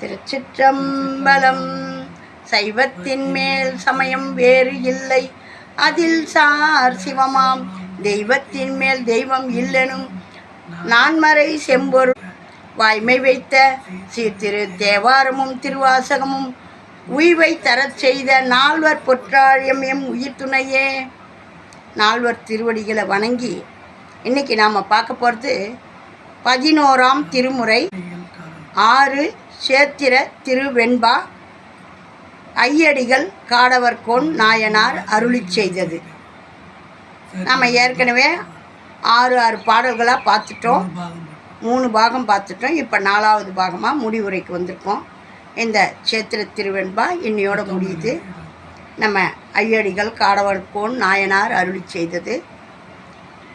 திருச்சிற்றம்பலம். சைவத்தின் மேல் சமயம் வேறு இல்லை. அதில் சார் சிவமாம். தெய்வத்தின் மேல் தெய்வம் இல்லெனும் நான்மறை செம்பொருள் வாய்மை வைத்த சீர்திரு தேவாரமும் திருவாசகமும் உய்வை தரச் செய்த நால்வர் பொற்றாழியம் எம் உயிர் துணையே நால்வர் திருவடிகளை வணங்கி இன்னைக்கு நாம் பார்க்க போகிறது பதினோராம் திருமுறை ஆறு சேத்திர திருவெண்பா ஐயடிகள் காடவர்கோன் நாயனார் அருளிச் செய்தது. நாம் ஏற்கனவே ஆறு ஆறு பாடல்களாக பார்த்துட்டோம். மூணு பாகம் பார்த்துட்டோம். இப்போ நாலாவது பாகமாக முடிவுரைக்கு வந்திருக்கோம். இந்த சேத்திர திருவெண்பா இன்னையோட முடியுது. நம்ம ஐயடிகள் காடவர்கோன் நாயனார் அருளிச் செய்தது.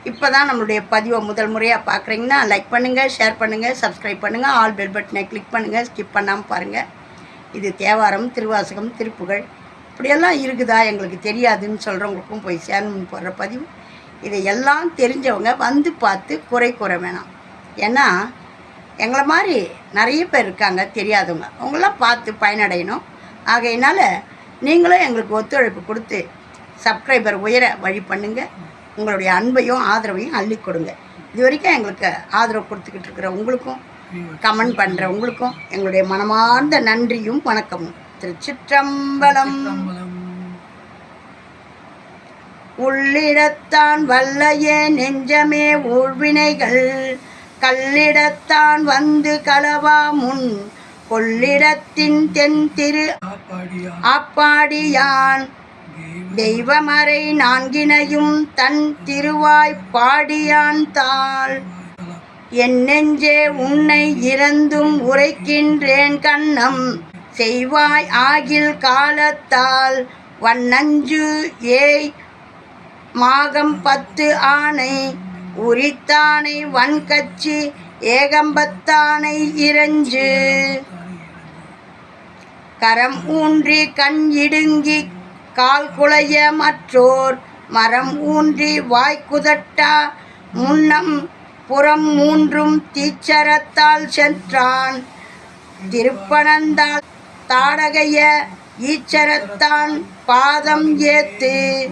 இப்போ தான் நம்மளுடைய பதிவை முதல் முறையாக பார்க்குறீங்கன்னா லைக் பண்ணுங்கள் ஷேர் பண்ணுங்கள் சப்ஸ்கிரைப் பண்ணுங்கள் ஆல் பெல் பட்டனை கிளிக் பண்ணுங்கள் ஸ்கிப் பண்ணாமல் பாருங்கள் இது தேவாரம் திருவாசகம் திருப்புகழ் இப்படியெல்லாம் இருக்குதா எங்களுக்கு தெரியாதுன்னு சொல்கிறவங்களுக்கும் போய் சேரணும்னு போடுற பதிவு. இதை எல்லாம் தெரிஞ்சவங்க வந்து பார்த்து குறை கூற வேணாம். ஏன்னா எங்களை மாதிரி நிறைய பேர் இருக்காங்க தெரியாதவங்க. அவங்களாம் பார்த்து பயனடையணும். ஆகையினால நீங்களும் எங்களுக்கு ஒத்துழைப்பு கொடுத்து சப்ஸ்கிரைபர் உயர வழி பண்ணுங்கள் உங்களுடைய அன்பையும் ஆதரவையும் அள்ளி கொடுங்க. இது வரைக்கும் எங்களுக்கு ஆதரவு கொடுத்துக்கிட்டு இருக்கிற உங்களுக்கும் கமெண்ட் பண்ணுற உங்களுக்கும் எங்களுடைய மனமார்ந்த நன்றியும் வணக்கமும். திருச்சிற்றம்பலம். உள்ளிடத்தான் வல்லையே நெஞ்சமே ஊழ்வினைகள் கல்லிடத்தான் வந்து கலவா முன் கொள்ளிடத்தின் தென் திரு ஆப்பாடியான் தெய்வமறை நான்கினையும் தன் திருவாய் பாடியான் தாள். என் நெஞ்சே உன்னை இறந்தும் உரைக்கின்றேன் கண்ணம். செய்வாய் ஆகில் காலத்தால். வண்ணஞ்சு ஏய் மாகம் பத்து ஆணை. உரித்தானை வன்கச்சி ஏகம்பத்தானை இறஞ்சு. கரம் ஊன்றி கண் இடுங்கி கால் குலைய மற்றோர் மரம் ஊன்றி வாய்க்குதட்டா முன்னம் புறம் மூன்றும் தீச்சரத்தால் சென்றான். திருப்பனந்தால் தாடகைய ஈச்சரத்தான் பாதம் ஏத்து.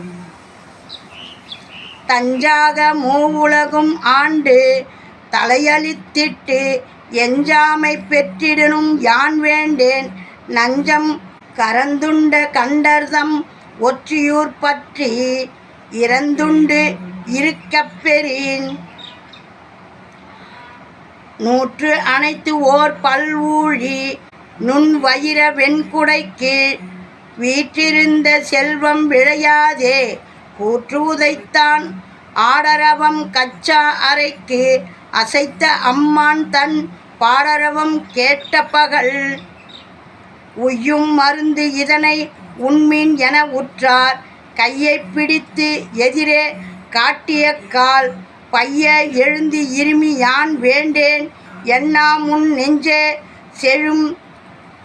தஞ்சாக மூவுலகும் ஆண்டு தலையளித்திட்டு எஞ்சாமை பெற்றிடனும் யான் வேண்டேன்? நஞ்சம் கரந்துண்ட கண்டர்தம் ஒற்றியூர் பற்றி இறந்துண்டு இருக்கப் பெறின். நூற்று அனைத்து ஓர் பல்வூழி நுண் வயிர வெண்குடைக்கு வீற்றிருந்த செல்வம் விழையாதே கூற்று உதைத்தான் ஆடரவம் கச்சா அறைக்கு அசைத்த அம்மான் தன் பாடரவம் கேட்ட பகல் உய்யும் மருந்து இதனை உண்மின் என உற்றார். கையை பிடித்து எதிரே காட்டிய கால் பைய எழுந்து இருமி யான் வேண்டேன். என்னா முன் நெஞ்சே செழும்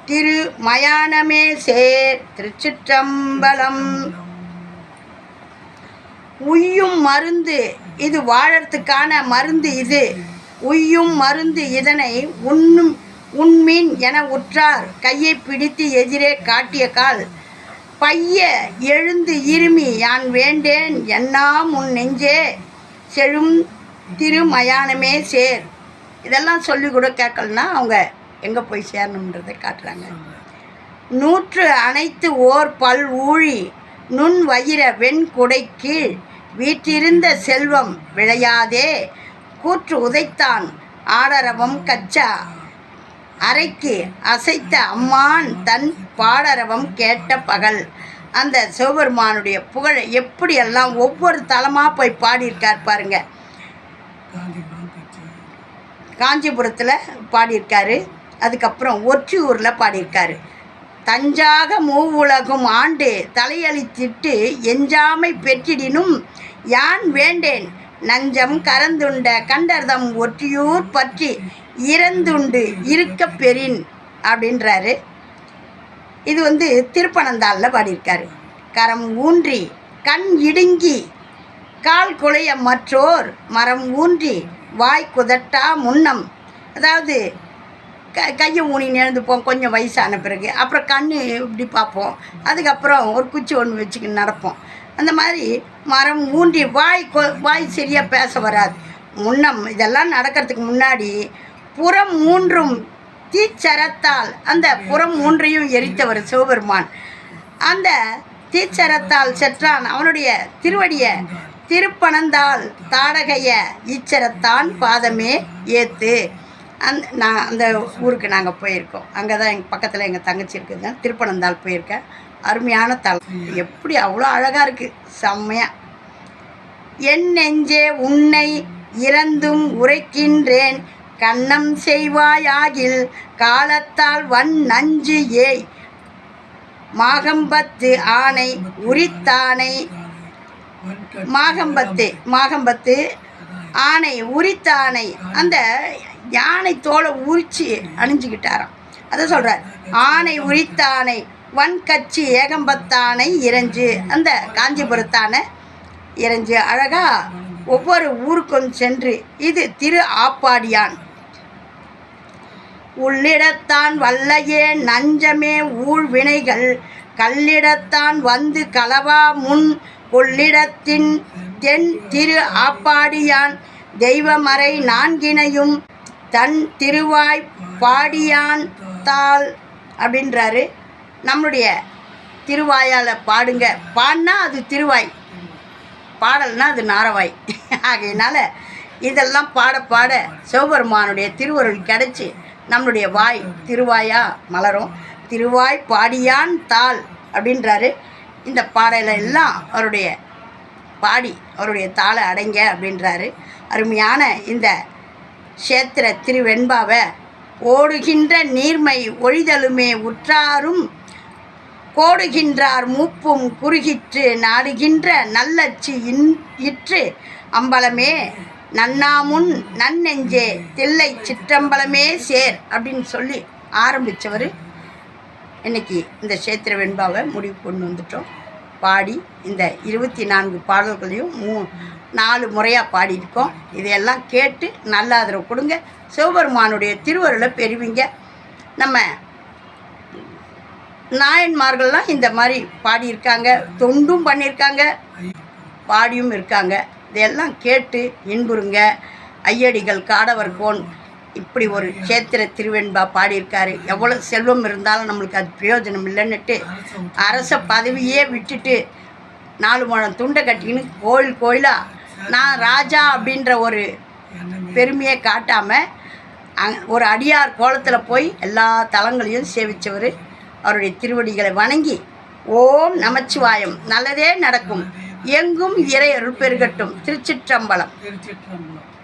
திரு மயானமே சேர் திருச்சிற்றம்பலம். உய்யும் மருந்து இது வாழறதுக்கான மருந்து இது. உய்யும் மருந்து இதனை உண்ணும் உண்மீன் என உற்றார். கையை பிடித்து எதிரே காட்டிய கால் பைய எழுந்து இருமி யான் வேண்டேன்? என்னாம் உன் நெஞ்சே? செழும் திருமயானமே சேர். இதெல்லாம் சொல்லி கூட கேட்கலன்னா அவங்க எங்கே போய் சேரணுன்றதை காட்டுறாங்க. நூற்று அனைத்து ஓர் பல் ஊழி நுண் வயிற வெண்குடை கீழ் வீற்றிருந்த செல்வம் விளையாதே. கூற்று உதைத்தான் ஆடரவம் கச்சா அறைக்கு அசைத்த அம்மான் தன் பாடரவம் கேட்ட பகல். அந்த சிவபெருமானுடைய புகழை எப்படியெல்லாம் ஒவ்வொரு தலமாக போய் பாடியிருக்கார் பாருங்க. காஞ்சிபுரத்தில் பாடியிருக்காரு. அதுக்கப்புறம் ஒற்றியூரில் பாடியிருக்காரு. தஞ்சாக மூவுலகும் ஆண்டு தலையளித்திட்டு எஞ்சாமை பெற்றிடினும் யான் வேண்டேன்? நஞ்சம் கரந்துண்ட கண்டர்தம் ஒற்றியூர் பற்றி இறந்துண்டு இருக்க பெறின் அப்படின்றாரு. இது வந்து திருப்பனந்தாளில் பாடியிருக்காரு. கரம் ஊன்றி கண் இடுங்கி கால் குலைய மற்றோர் மரம் ஊன்றி வாய் குதட்டா முன்னம். அதாவது க கையை ஊனி எழுந்துப்போம் கொஞ்சம் வயசான பிறகு. அப்புறம் கண் இப்படி பார்ப்போம். அதுக்கப்புறம் ஒரு குச்சி ஒன்று வச்சுக்கின்னு நடப்போம். அந்த மாதிரி மரம் ஊன்றி வாய் கொ வாய் சரியாக பேச வராது. முன்னம் இதெல்லாம் நடக்கிறதுக்கு முன்னாடி புறம் மூன்றும் தீச்சரத்தால் அந்த புறம் மூன்றையும் எரித்தவர் சிவபெருமான். அந்த தீச்சரத்தால் செற்றான். அவனுடைய திருவடிய திருப்பணந்தால் தாடகைய ஈச்சரத்தான் பாதமே ஏத்து. அந் நான் அந்த ஊருக்கு நாங்கள் போயிருக்கோம். அங்கே தான் எங்கள் பக்கத்தில் எங்கள் தங்கச்சி இருக்குது திருப்பணந்தால் போயிருக்கேன். அருமையான தலை எப்படி அவ்வளோ அழகாக இருக்குது செம்மையாக என் நெஞ்சே உன்னை இறந்தும் உரைக்கின்றேன். கண்ணம் செய்வாயாகில் காலத்தால் வன் நஞ்சு ஏய். மாகம்பத்து ஆணை உரித்தானை. மாகம்பத்து மாகம்பத்து ஆணை உரித்தானை. அந்த யானை தோலை உரிச்சு அணிஞ்சுக்கிட்டாராம். அதை சொல்கிறார் ஆணை உரித்தானை. வன்கட்சி ஏகம்பத்தானை இறைஞ்சு அந்த காஞ்சிபுரத்தான இறைஞ்சு அழகா ஒவ்வொரு ஊருக்கும் சென்று இது திரு ஆப்பாடியான். உள்ளிடத்தான் வல்லையே நஞ்சமே ஊழ் வினைகள் கல்லிடத்தான் வந்து கலவா முன் கொள்ளிடத்தின் தென் திரு ஆப்பாடியான். தெய்வமறை நான்கினையும் தன் திருவாய் பாடியான் தாள் அப்படின்றாரு. நம்மளுடைய திருவாயால் பாடுங்க. பாடினா அது திருவாய். பாடல்னா அது நாரவாய். ஆகையினால இதெல்லாம் பாட பாட சிவபெருமானுடைய திருவருள் கிடச்சி நம்மளுடைய வாய் திருவாயா மலரும். திருவாய் பாடியான் தாள் அப்படின்றாரு. இந்த பாடல எல்லாம் அவருடைய பாடி அவருடைய தாளை அடைங்க அப்படின்றாரு. அருமையான இந்த க்ஷேத்திர திருவெண்பாவை ஓடுகின்ற நீர்மை ஒழிதலுமே உற்றாரும் கோடுகின்றார் மூப்பும் குறுகிற்று நாடுகின்ற நல்லச்சு இன் இற்று. அம்பலமே நன்னாமுன் நன்னெஞ்சே தில்லை சிற்றம்பலமே சேர் அப்படின்னு சொல்லி ஆரம்பித்தவர் இன்னைக்கு இந்த சேத்திர வெண்பாவை முடிவு கொண்டு வந்துட்டோம். பாடி இந்த இருபத்தி நான்கு பாடல்களையும் மூ நாலு முறையாக பாடியிருக்கோம். இதையெல்லாம் கேட்டு நல்ல ஆதரவு கொடுங்க. சிவபெருமானுடைய திருவருளை பெறுவீங்க. நம்ம நாயன்மார்கள்லாம் இந்த மாதிரி பாடியிருக்காங்க தொண்டும் பண்ணியிருக்காங்க பாடியும் இருக்காங்க. இதையெல்லாம் கேட்டு இன்புறுங்க. ஐயடிகள் காடவர் கோன் இப்படி ஒரு கேத்திர திருவெண்பா பாடியிருக்காரு. எவ்வளோ செல்வம் இருந்தாலும் நம்மளுக்கு அது பிரயோஜனம் இல்லைன்னுட்டு அரச பதவியே விட்டுட்டு நாலு முழம் துண்டை கட்டிக்கின்னு கோயில் கோயிலாக நான் ராஜா அப்படின்ற ஒரு பெருமையை காட்டாமல் அங் ஒரு அடியார் கோலத்தில் போய் எல்லா தலங்களையும் சேவித்தவர் அவருடைய திருவடிகளை வணங்கி ஓம் நமச்சிவாயம் நல்லதே நடக்கும். எங்கும் இறையருள் பெருகட்டும். திருச்சிற்றம்பலம். திருச்சிற்றம்பலம்.